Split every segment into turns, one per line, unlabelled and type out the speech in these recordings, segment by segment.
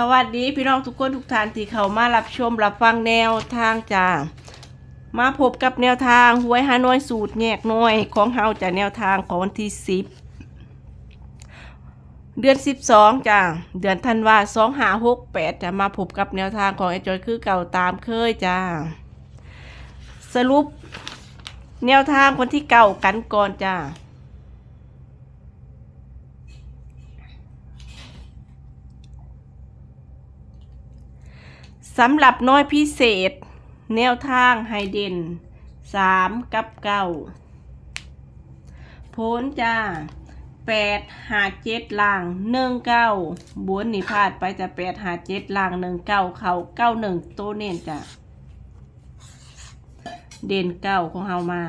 สวัสดีพี่น้องทุกคนทุกท่านที่เข้ามารับชมรับฟังแนวทางจ้ามาพบกับแนวทางหวยฮานอยสูตรแยกน้อยของเฮาจากแนวทางของวันที่สิบเดือนสิบสองจ้าเดือนธันวาสองหาหกแปดจะมาพบกับแนวทางของไอจอยคือเก่าตามเคยจ้าสรุป แนวทางคนที่เก่ากันก่อนจ้า สำหรับน้อยพิเศษ แนวทางไฮเดนสามกับเก้าโพนจ้าแปดหาเจ็ดล่างหนึ่งเก้าบวนนี่พลาดไปจะแปดหาเจ็ดล่างหนึ่งเก้าเขาเก้าหนึ่งโตเน่นจ้ะเด่นเก้าของเฮามา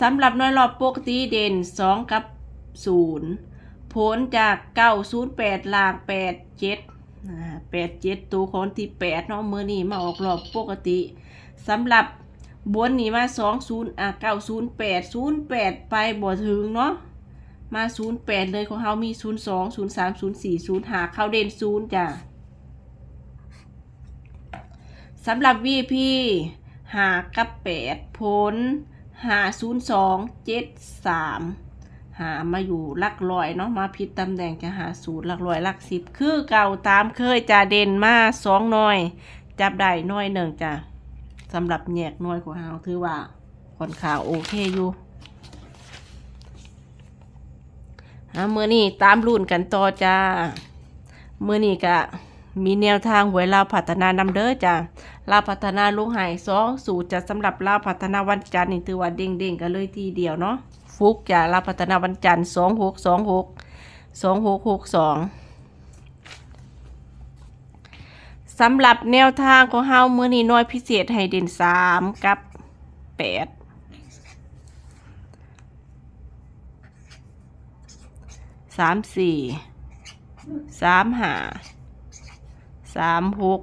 สำหรับน้อยรอบปกติเด่นสองกับศูนย์ผลจากเก้าศูนย์แปดล่างแปดเจ็ด แปดเจ็ดตัวคนที่แปดเนาะมือนี้มาออกรอบปกติสำหรับบนนี้มาสองศูนย์อะเก้าศูนย์แปดศูนย์แปดไปบ่ถึงเนาะมาศูนย์แปดเลยของเขามีศูนย์สองศูนย์สามศูนย์สี่ศูนย์หาเข้าเด่นศูนย์จ้ะสำหรับ VP หากับแปดผลหาศูนย์สองเจ็ดสาม หามาอยู่ลักลอยเนาะมาผิดตำแหน่งจะหาสูตรลักลอยลักสิบคือเก่าตามเคยจะเด่นมาสองหน่อย จับได้น่อยหนึ่งจ้ะสำหรับแยกน่อยของเราถือว่าค่อนข้างโอเคอยู่อะมือนี้ตามรุ่นกันต่อจ้ามือนี้ก็มีแนวทางหวยลาวพัฒนานำเด้อจ้ะลาวพัฒนาลูกหายสองสูตรจะสำหรับลาวพัฒนาวันจันทร์นี่ถือว่าเด้งๆกันเลยทีเดียวเนาะ ฟุกจะรับพัฒนาวันจันทร์สองหกสองหกสองหกหกสองสำหรับแนวทางของเฮามื้อนี้น้อยพิเศษให้เด่นสามกับแปดสามสี่สามห้าสามหก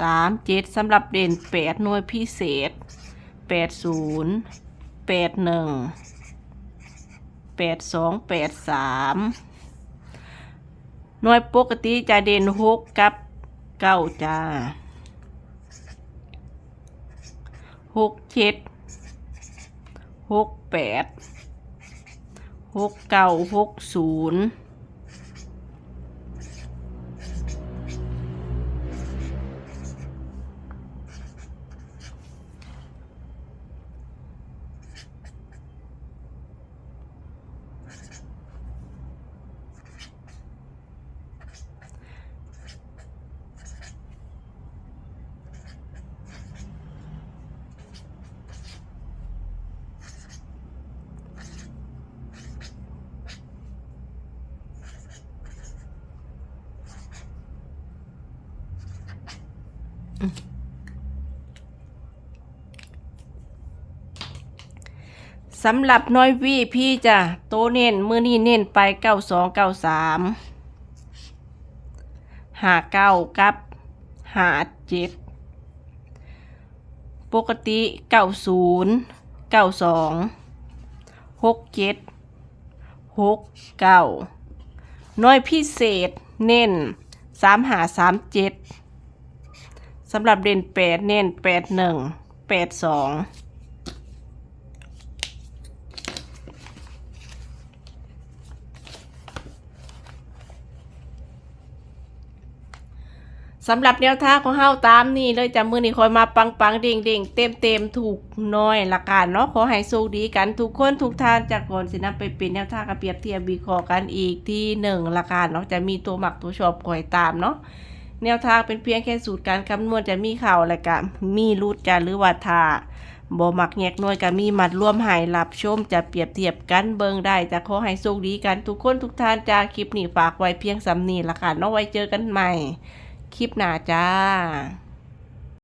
สามเจ็ดสำหรับเด่นแปดหน่วยพิเศษแปดศูนย์ แปดหนึ่งแปดสองแปดสามหน่วยปกติจะเด่นหกกับเก้าจ้าหกเจ็ดหกแปดหกเก้าหกศูนย์ สำหรับน้อยวีพี่จะโตเน้นมือนี้เน้นไปเก้าสองเก้าสามหาเก้ากับหาเจ็ดปกติเก้าศูนย์เก้าสองหกเจ็ดหกเก้าน้อยพิเศษเน้นสามหาสามเจ็ด สำหรับเด่นแปดเน้นแปดหนึ่งแปดสองสำหรับแนวทางของเฮาตามนี่เลยจำมือนี่คอยมาปังปังเด้งเด้งเต็มเต็มถูกน้อยละกันเนาะขอให้โชคดีกันทุกคนทุกท่านจากก่อนสินะไปเป็นแนวทางกับเปียบเทียบวิเคราะห์กันอีกที่หนึ่งละกันเนาะจะมีตัวหมักตัวชอบคอยตามเนาะ แนวทางเป็นเพียงแค่สูตรการคำนวณจะมีข่าวอะไรกันมีรูดจะหรือว่าทาบ่มักแยกน่วยก็มีมัดร่วมหายหลับชมจะเปรียบเทียบกันเบิงได้จะขอให้โชคดีกันทุกคนทุกท่านจ้าคลิปนี้ฝากไว้เพียงสำนีละค่ะเนาะไว้เจอกันใหม่ คลิปหน้าจ้า